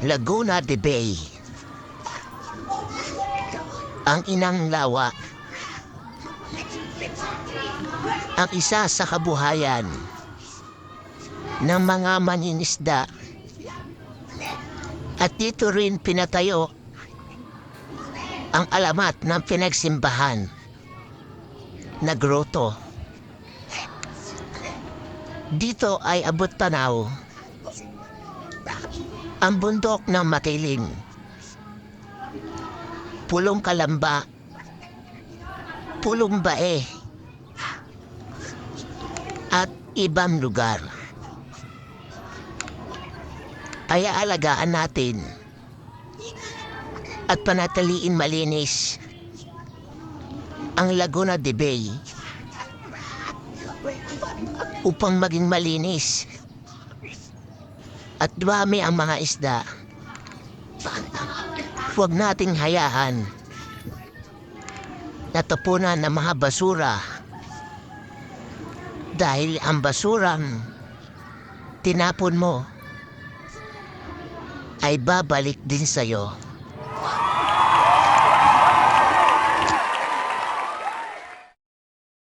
Laguna de Bay. Ang inang lawa. Ang isa sa kabuhayan ng mga maninisda. At dito rin pinatayo ang alamat ng pinagsimbahan na groto. Dito ay abot tanaw ang bundok ng Makiling. Pulong Kalamba. Pulong Bae. At ibang lugar. Kaya alagaan natin at panatiliin malinis ang Laguna de Bay upang maging malinis at dumami ang mga isda. Huwag nating hayaan na tapunan ng mga basura dahil ang basurang tinapon mo ay babalik din sa'yo.